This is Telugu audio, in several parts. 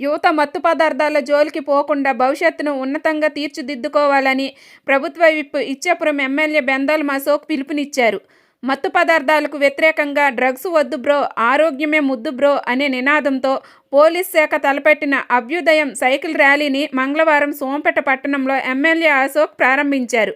యువత మత్తు పదార్థాల జోలికి పోకుండా భవిష్యత్తును ఉన్నతంగా తీర్చిదిద్దుకోవాలని ప్రభుత్వ విప్ ఇచ్చాపురం ఎమ్మెల్యే బెందాల్ అశోక్ పిలుపునిచ్చారు. మత్తు పదార్థాలకు వ్యతిరేకంగా డ్రగ్స్ వద్దు బ్రో ఆరోగ్యమే ముద్దు బ్రో అనే నినాదంతో పోలీస్ శాఖ తలపెట్టిన అభ్యుదయం సైకిల్ ర్యాలీని మంగళవారం సోంపేట పట్టణంలో ఎమ్మెల్యే అశోక్ ప్రారంభించారు.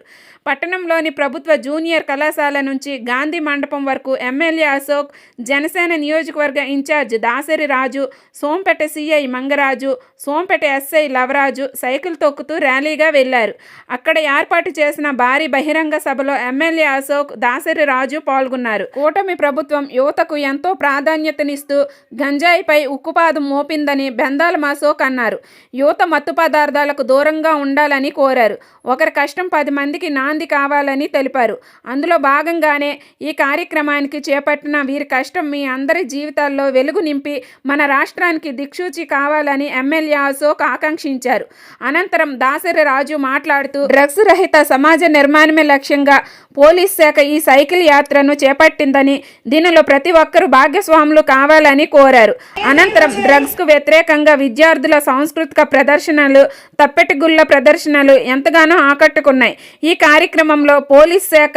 పట్టణంలోని ప్రభుత్వ జూనియర్ కళాశాల నుంచి గాంధీ మండపం వరకు ఎమ్మెల్యే అశోక్ జనసేన నియోజకవర్గ incharge Dasari Raju Sompeta CI Mangaraju Sompeta SI Lavaraju cycle తొక్కుతూ ర్యాలీగా వెళ్ళారు. అక్కడ ఏర్పాటు చేసిన భారీ బహిరంగ సభలో ఎమ్మెల్యే అశోక్ దాసరి రాజు పాల్గొన్నారు. కూటమి ప్రభుత్వం యువతకు ఎంతో ప్రాధాన్యతనిస్తూ గంజాయిపై ఉక్కుపాదం మోపిందని బెందాల అశోక్ అన్నారు. యువత మత్తు పదార్థాలకు దూరంగా ఉండాలని కోరారు. ఒకరి కష్టం పది మందికి నాంది కావాలని తెలిపారు. అందులో భాగంగానే ఈ కార్యక్రమానికి చేపట్టిన వీరి కష్టం మీ అందరి జీవితాల్లో వెలుగు నింపి మన రాష్ట్రానికి దిక్సూచి కావాలని ఎమ్మెల్యే అశోక్ ఆకాంక్షించారు. అనంతరం దాసరి రాజు మాట్లాడుతూ డ్రగ్స్ రహిత సమాజ నిర్మాణమే లక్ష్యంగా పోలీస్ శాఖ ఈ సైకిల్ యాత్రను చేపట్టిందని దీనిలో ప్రతి ఒక్కరూ భాగస్వాములు కావాలని కోరారు. అనంతరం డ్రగ్స్కు వ్యతిరేకంగా విద్యార్థుల సాంస్కృతిక ప్రదర్శనలు తప్పెటిగుళ్ళ ప్రదర్శనలు ఎంతగానో ఆకట్టుకున్నాయి. ఈ కార్యక్రమంలో పోలీస్ శాఖ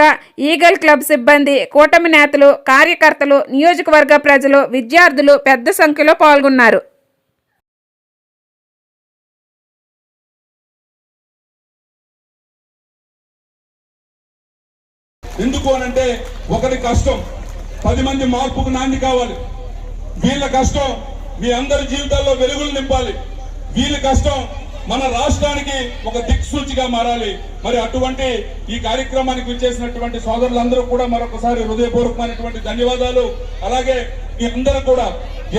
ఈగల్ క్లబ్ సిబ్బంది కూటమి నేతలు కార్యకర్తలు నియోజకవర్గ ప్రజలు విద్యార్థులు పెద్ద సంఖ్యలో పాల్గొన్నారు. ఎందుకు అనంటే ఒకరి కష్టం పది మంది మార్పుకు నాంది కావాలి. వీళ్ళ కష్టం మీ అందరి జీవితాల్లో వెలుగులు నింపాలి. వీళ్ళ కష్టం మన రాష్ట్రానికి ఒక దిక్సూచిగా మారాలి. మరి అటువంటి ఈ కార్యక్రమానికి విచ్చేసినటువంటి సోదరులందరూ కూడా మరొకసారి హృదయపూర్వకమైనటువంటి ధన్యవాదాలు. అలాగే మీ అందరూ కూడా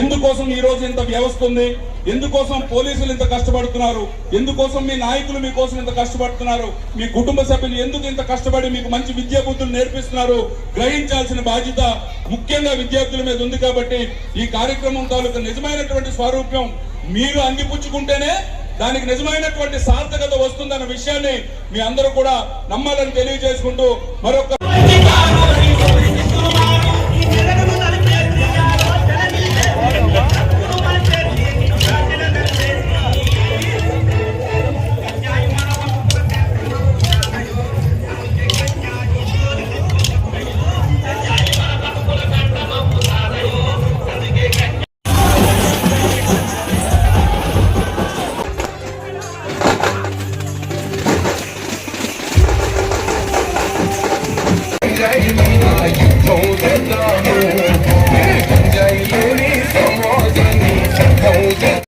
ఎందుకోసం ఈ రోజు ఇంత వ్యవస్థ ఉంది? ఎందుకోసం పోలీసులు ఇంత కష్టపడుతున్నారు? ఎందుకోసం మీ నాయకులు మీకోసం ఇంత కష్టపడుతున్నారు? మీ కుటుంబ సభ్యులు ఎందుకు ఇంత కష్టపడి మీకు మంచి విద్యా బుద్ధులు నేర్పిస్తున్నారు? గ్రహించాల్సిన బాధ్యత ముఖ్యంగా విద్యార్థుల మీద ఉంది కాబట్టి ఈ కార్యక్రమం తాలూకు నిజమైనటువంటి స్వరూప్యం మీరు అందిపుచ్చుకుంటేనే దానికి నిజమైనటువంటి సార్థకత వస్తుందన్న విషయాన్ని మీ అందరూ కూడా నమ్మాలని తెలియజేసుకుంటూ మరొక